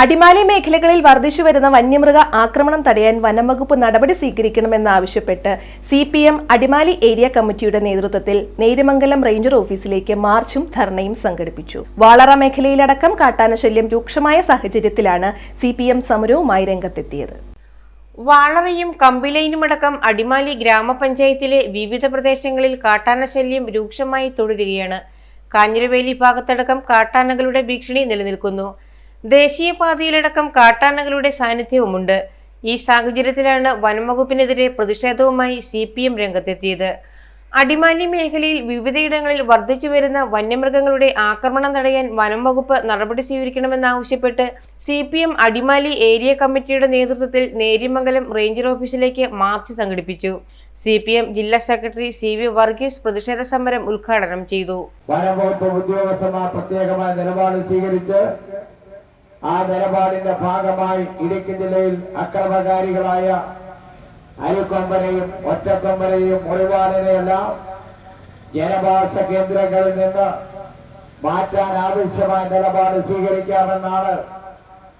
അടിമാലി മേഖലകളിൽ വർദ്ധിച്ചു വരുന്ന വന്യമൃഗ ആക്രമണം തടയാൻ വനംവകുപ്പ് നടപടി സ്വീകരിക്കണമെന്നാവശ്യപ്പെട്ട് C P M Adimali area കമ്മിറ്റിയുടെ നേതൃത്വത്തിൽ നേര്യമംഗലം റേഞ്ചർ ഓഫീസിലേക്ക് മാർച്ചും ധർണയും സംഘടിപ്പിച്ചു. വാളറ മേഖലയിലടക്കം കാട്ടാനശല്യം രൂക്ഷമായ സാഹചര്യത്തിലാണ് സി പി എം സമരവുമായി രംഗത്തെത്തിയത്. വാളറയും കമ്പിലൈനുമടക്കം അടിമാലി ഗ്രാമപഞ്ചായത്തിലെ വിവിധ പ്രദേശങ്ങളിൽ കാട്ടാനശല്യം രൂക്ഷമായി തുടരുകയാണ്. കാഞ്ഞിരവേലി ഭാഗത്തടക്കം കാട്ടാനകളുടെ ഭീഷണി നിലനിൽക്കുന്നു. ദേശീയപാതയിലടക്കം കാട്ടാനകളുടെ സാന്നിധ്യവുമുണ്ട്. ഈ സാഹചര്യത്തിലാണ് വനംവകുപ്പിനെതിരെ പ്രതിഷേധവുമായി സി പി എം രംഗത്തെത്തിയത്. അടിമാലി മേഖലയിൽ വിവിധയിടങ്ങളിൽ വർദ്ധിച്ചു വരുന്ന വന്യമൃഗങ്ങളുടെ ആക്രമണം തടയാൻ വനം വകുപ്പ് നടപടി സ്വീകരിക്കണമെന്നാവശ്യപ്പെട്ട് C P M Adimali area കമ്മിറ്റിയുടെ നേതൃത്വത്തിൽ നേര്യമംഗലം റേഞ്ചർ ഓഫീസിലേക്ക് മാർച്ച് സംഘടിപ്പിച്ചു. സി പി എം ജില്ലാ സെക്രട്ടറി സി വി വർഗീസ് പ്രതിഷേധ സമരം ഉദ്ഘാടനം ചെയ്തു. വനംവകുപ്പ് ഉദ്യോഗസ്ഥന്മാർ പ്രത്യേകമായ നിലപാട് സ്വീകരിച്ച് ആ നിലപാടിന്റെ ഭാഗമായി ഇടുക്കി ജില്ലയിൽ അക്രമകാരികളായ അരിക്കൊമ്പനെയും ഒറ്റക്കൊമ്പനെയും മുറിവാളിനെയെല്ലാം ജനവാസ കേന്ദ്രങ്ങളിൽ നിന്ന് മാറ്റാൻ ആവശ്യമായ നിലപാട് സ്വീകരിക്കാമെന്നാണ്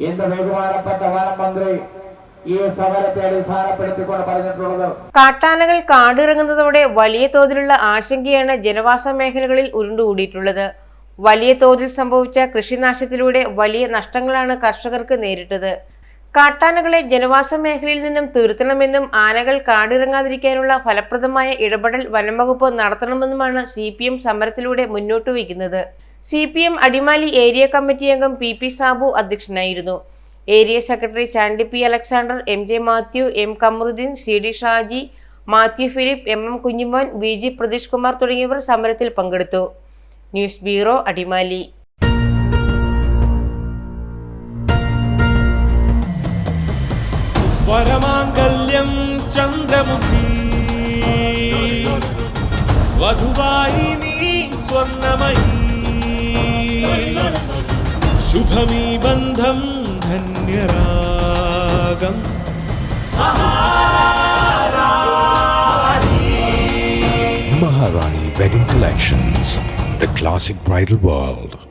ഇന്ന് ബഹുമാനപ്പെട്ട വനമന്ത്രി ഈ സമരത്തെ അടിസ്ഥാനപ്പെടുത്തിക്കൊണ്ട് പറഞ്ഞിട്ടുള്ളത്. കാട്ടാനകൾ കാടിറങ്ങുന്നതോടെ വലിയ തോതിലുള്ള ആശങ്കയാണ് ജനവാസ മേഖലകളിൽ ഉരുണ്ടുകൂടിയിട്ടുള്ളത്. വലിയ തോതിൽ സംഭവിച്ച കൃഷിനാശത്തിലൂടെ വലിയ നഷ്ടങ്ങളാണ് കർഷകർക്ക് നേരിട്ടത്. കാട്ടാനകളെ ജനവാസ മേഖലയിൽ നിന്നും തീർത്തണമെന്നും ആനകൾ കാടിറങ്ങാതിരിക്കാനുള്ള ഫലപ്രദമായ ഇടപെടൽ വനംവകുപ്പ് നടത്തണമെന്നുമാണ് സി പി എം സമരത്തിലൂടെ മുന്നോട്ട് വയ്ക്കുന്നത്. C P M Adimali area committee അംഗം പി പി സാബു അധ്യക്ഷനായിരുന്നു. Area secretary Chandy P Alexander M J Mathew M Kamaruddeen C D Shaji Mathew Philip M M Kunjumon V G Pratheesh Kumar തുടങ്ങിയവർ സമരത്തിൽ പങ്കെടുത്തു. News bureau Adimali. വരമാംഗല്യം ചന്ദ്രമുഖി. വധുവായി നീ സ്വർണമയി ശുഭമീ ബന്ധം ധന്യരാഗം. Maharani wedding Collections, the classic bridal world.